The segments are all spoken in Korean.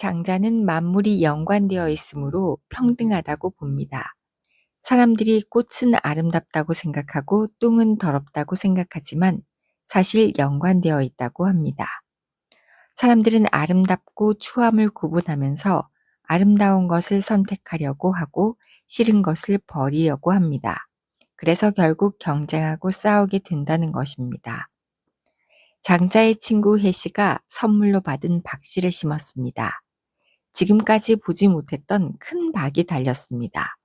장자는 만물이 연관되어 있으므로 평등하다고 봅니다. 사람들이 꽃은 아름답다고 생각하고 똥은 더럽다고 생각하지만 사실 연관되어 있다고 합니다. 사람들은 아름답고 추함을 구분하면서 아름다운 것을 선택하려고 하고 싫은 것을 버리려고 합니다. 그래서 결국 경쟁하고 싸우게 된다는 것입니다. 장자의 친구 혜씨가 선물로 받은 박씨를 심었습니다. 지금까지 보지 못했던 큰 박이 달렸습니다.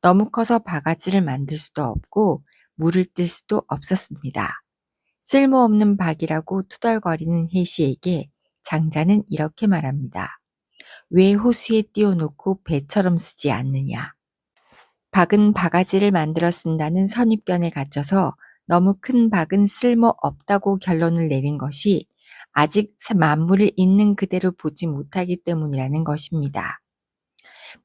너무 커서 바가지를 만들 수도 없고 물을 뜰 수도 없었습니다. 쓸모없는 박이라고 투덜거리는 혜씨에게 장자는 이렇게 말합니다. 왜 호수에 띄워놓고 배처럼 쓰지 않느냐. 박은 바가지를 만들어 쓴다는 선입견에 갇혀서 너무 큰 박은 쓸모 없다고 결론을 내린 것이 아직 만물을 있는 그대로 보지 못하기 때문이라는 것입니다.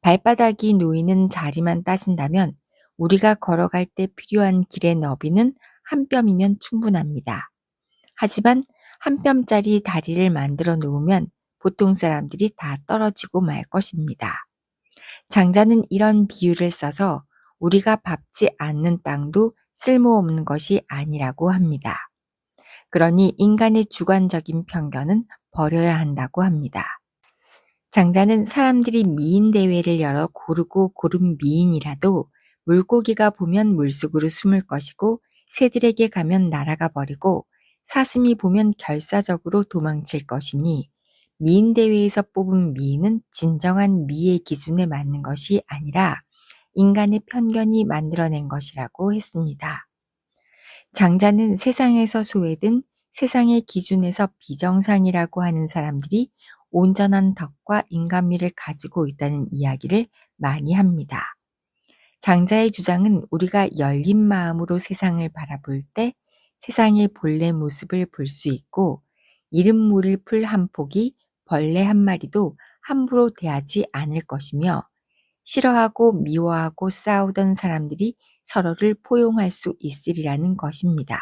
발바닥이 놓이는 자리만 따진다면 우리가 걸어갈 때 필요한 길의 너비는 한 뼘이면 충분합니다. 하지만 한 뼘짜리 다리를 만들어 놓으면 보통 사람들이 다 떨어지고 말 것입니다. 장자는 이런 비유를 써서 우리가 밟지 않는 땅도 쓸모없는 것이 아니라고 합니다. 그러니 인간의 주관적인 편견은 버려야 한다고 합니다. 장자는 사람들이 미인 대회를 열어 고르고 고른 미인이라도 물고기가 보면 물속으로 숨을 것이고 새들에게 가면 날아가 버리고 사슴이 보면 결사적으로 도망칠 것이니 미인 대회에서 뽑은 미인은 진정한 미의 기준에 맞는 것이 아니라 인간의 편견이 만들어낸 것이라고 했습니다. 장자는 세상에서 소외된 세상의 기준에서 비정상이라고 하는 사람들이 온전한 덕과 인간미를 가지고 있다는 이야기를 많이 합니다. 장자의 주장은 우리가 열린 마음으로 세상을 바라볼 때 세상의 본래 모습을 볼 수 있고 이름 모를 풀 한 폭이 벌레 한 마리도 함부로 대하지 않을 것이며 싫어하고 미워하고 싸우던 사람들이 서로를 포용할 수 있으리라는 것입니다.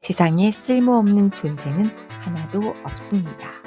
세상에 쓸모없는 존재는 하나도 없습니다.